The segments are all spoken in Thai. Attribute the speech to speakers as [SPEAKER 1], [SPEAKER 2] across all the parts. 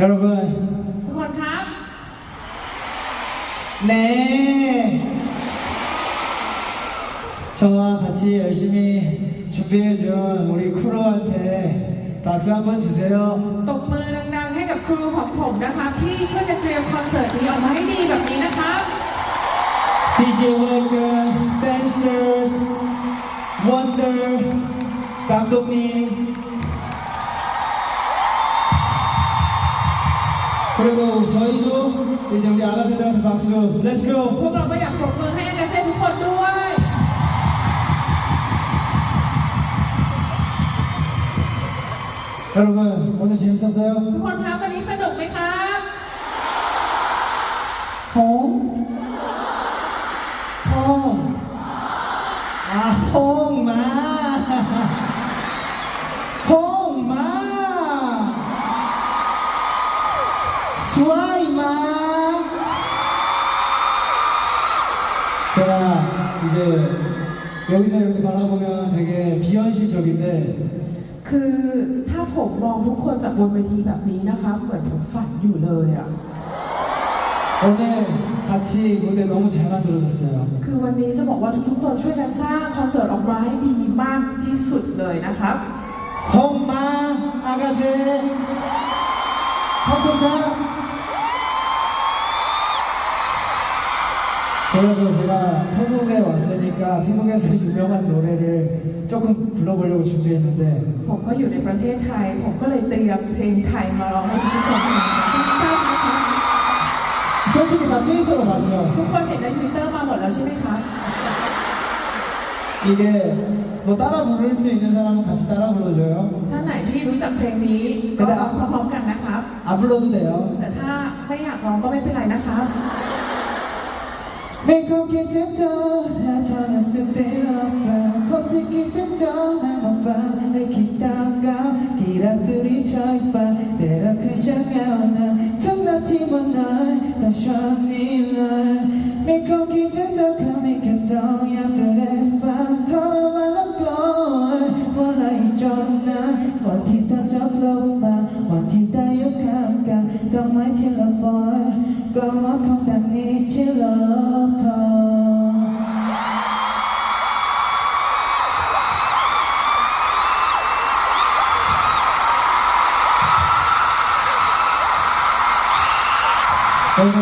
[SPEAKER 1] 여러분,
[SPEAKER 2] ทุกคนครับ
[SPEAKER 1] 네. 저와 같이 열심히 준비해준 우리 크루한테 박수 한번 주세요.
[SPEAKER 2] ตบมือดังๆให้กับครูของผมนะครับ ที่ช่วยกันเตรียมคอนเสิร์ตนี้ออกมาให้ดีแบบนี้นะครับ
[SPEAKER 1] DJ Wagon, dancers, Wonder, 감독님. 그리고 저희도 이제 우리 아가새들한테 박수. Let's
[SPEAKER 2] พ
[SPEAKER 1] go.
[SPEAKER 2] วกเราก็อยากปรบมือให้อากาเซ่ทุกคนด้วย
[SPEAKER 1] 여러분 오늘 재밌었어요?
[SPEAKER 2] ทุกคนครับวันนี้สนุกไหมครับ
[SPEAKER 1] 홈? 홈. 아, 홍 이제 여기서 이렇게 바라보면 되게 비현실적인데
[SPEAKER 2] คือถ้าผมมองทุกคนจากบนเวทีแบบนี้นะคะ เหมือนผมฝันอยู่เลยอ่ะ
[SPEAKER 1] 오늘 같이 무대 너무 잘 만들어졌어요.
[SPEAKER 2] คือวันนี้จะบอกว่าทุกๆคนช่วยกันสร้างคอนเสิร์ตออกมาให้ดีมากที่สุดเลยนะครับ
[SPEAKER 1] 홍마 아가새 컴퓨터 그래서 제가 태국에 왔으니까 태국에서 유명한 노래를 조금 불러보려고 준비했는데
[SPEAKER 2] ผมก็อยู่ในประเทศไทย ผมก็เลยเตรียมเพลงไทยมาร้องให้ทุกคนฟังสั้นๆนะคะ
[SPEAKER 1] 솔직히 다 트위터로 봤죠
[SPEAKER 2] ทุกคนเห็นในทวิตเตอร์มาหมดแล้วใช่ไหมคะ
[SPEAKER 1] 이게 뭐 따라 부를 수 있는 사람은 같이 따라 불러줘요
[SPEAKER 2] ถ้าไหนที่รู้จักเพลงนี้ก็ร้องพร้อมๆกันนะครับ
[SPEAKER 1] 안 불러도 돼요
[SPEAKER 2] แต่ถ้าไม่อยากร้องก็ไม่เป็นไรนะครับ
[SPEAKER 1] 매콤게 뜸도 나타났을 때는 코티기 뜸도 나만 봐내 기다가 기라들이 저이봐 때려 그샹아나 tum나티만 날 다시 날 매콤게 뜸도 가미겠죠 얌들의 밤 털어말란 걸 몰라 있잖아 원티 더 적로마 원티 다 욕함가 덕마이 틸러볼 꼬마 콩닥니 오늘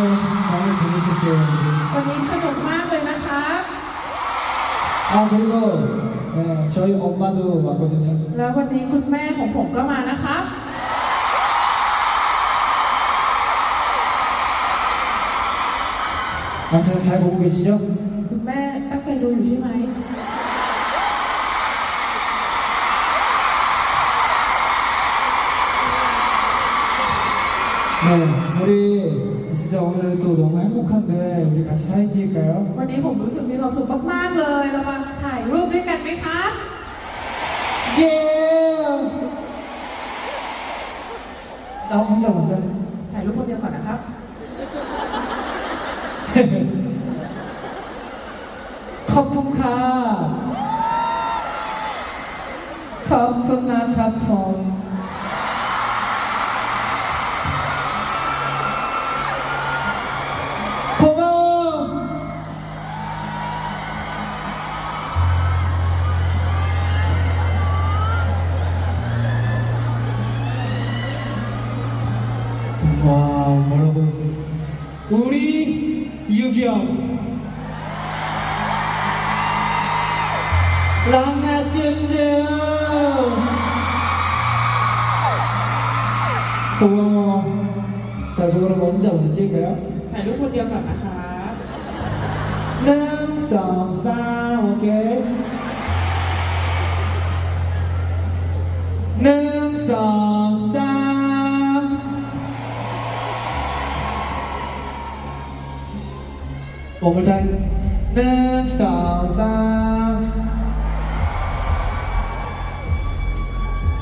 [SPEAKER 1] 너무 재밌었어요 여러분.
[SPEAKER 2] วันนี้สนุกมากเลยนะครับ
[SPEAKER 1] 아 그리고 네, 저희 엄마도 왔거든요
[SPEAKER 2] แล้ววันนี้คุณแม่ของผมก็มานะครับ
[SPEAKER 1] 아무튼 잘 보고 계시죠?
[SPEAKER 2] คุณแม่ตั้งใจดูอยู่ใช่ไหม
[SPEAKER 1] 네 우리 진짜 오늘 또 너무 행복한데 우리 같이 사진 찍을까요?
[SPEAKER 2] วันนี้ผมรู้สึกมีความสุขมากๆเลย เรามาถ่ายรูปด้วยกันไหมครับ
[SPEAKER 1] 예! 나 혼자 먼저
[SPEAKER 2] ถ่ายรูปคนเดียวก่อนนะครับ
[SPEAKER 1] 커튼카 커튼나 카폰 와 뭐라고 했어 우리 유경 랑나쭈쭈 고마워 자 저 그럼 혼자 먼저 찍을까요?
[SPEAKER 2] ถ่ายรูปคนเดียวก่อนนะครับ
[SPEAKER 1] 능성싸 오케이 능성싸 One more time 능성싸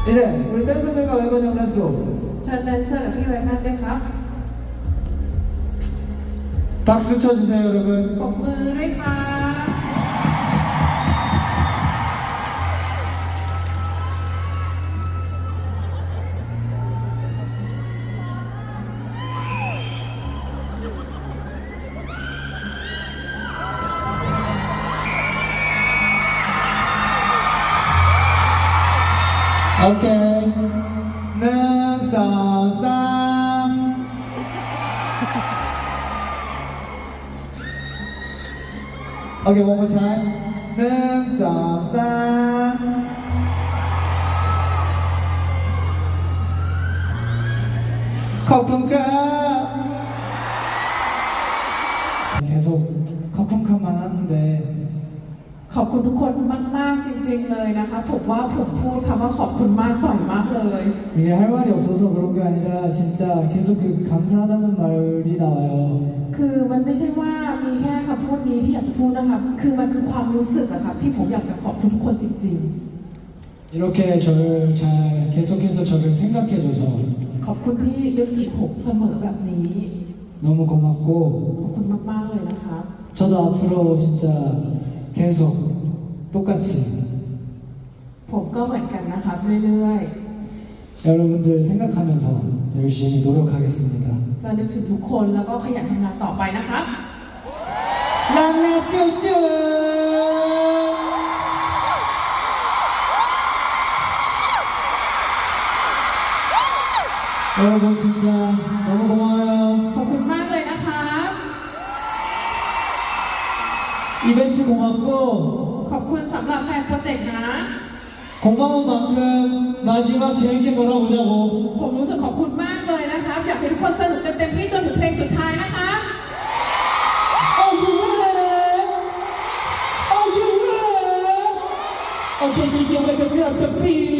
[SPEAKER 1] 이제 우리 댄서들과 외관형 렛츠고
[SPEAKER 2] เชิญแดนเซอร์กับพี่ไวนัทด้วยครับ
[SPEAKER 1] 박수 쳐주세요 여러분
[SPEAKER 2] ปรบมือด้วยครับ
[SPEAKER 1] โอเคหนึ่งสองสามโอเค one more time หนึ่งสองสามขอบคุณค
[SPEAKER 2] รับ 계속 อบคุณทุกคนมาก ๆ จริง ๆ เลยนะคะ ผมว่าผมพูดคำว่าขอบคุณมากบ่อยมากเลย
[SPEAKER 1] 이게 할 말이 없어서 그런 게 아니라 진짜 계속 그 감사하다는 말이 나와요.
[SPEAKER 2] คือมันไม่ใช่ว่ามีแค่คำพูดนี้ที่อยากจะพูดนะคะคือมันคือความรู้สึกอะครับที่ผมอยากจะขอบคุณทุกคนจริง
[SPEAKER 1] 이렇게 저를 잘 계속해서 저를 생각해줘서
[SPEAKER 2] ๆ ขอบคุณที่นึกถึงผมเสมอแบบนี้
[SPEAKER 1] 너무 고맙고
[SPEAKER 2] ขอบคุณมาก ๆ เลยนะคะ
[SPEAKER 1] 저도 앞으로 진짜 계속 똑같이
[SPEAKER 2] ผมก็เหมือนกันนะครับเรื่อย
[SPEAKER 1] 여러분들 생각하면서 열심히 노력하겠습니다.
[SPEAKER 2] ๆ จะนึกถึงทุกคนแล้วก็ขยันทำงานต่อไปนะครับ
[SPEAKER 1] 랑라 쭈쭈 여러분 진짜 너무 고마워요.
[SPEAKER 2] ขอบคุณมาก
[SPEAKER 1] 이벤트 고맙고
[SPEAKER 2] ขอบคุณสำหรับแฟนโปรเจกต์นะ
[SPEAKER 1] 고마운 만큼 마지막 재밌게 놀아보자고.
[SPEAKER 2] ผมรู้สึกขอบคุณมากเลยนะครับ อยากให้ทุกคนสนุกกันเต็มที่จนถึงเพลงสุดท้ายนะคะ
[SPEAKER 1] Are you ready? Are you ready? Okay, DJ, make a drop the beat.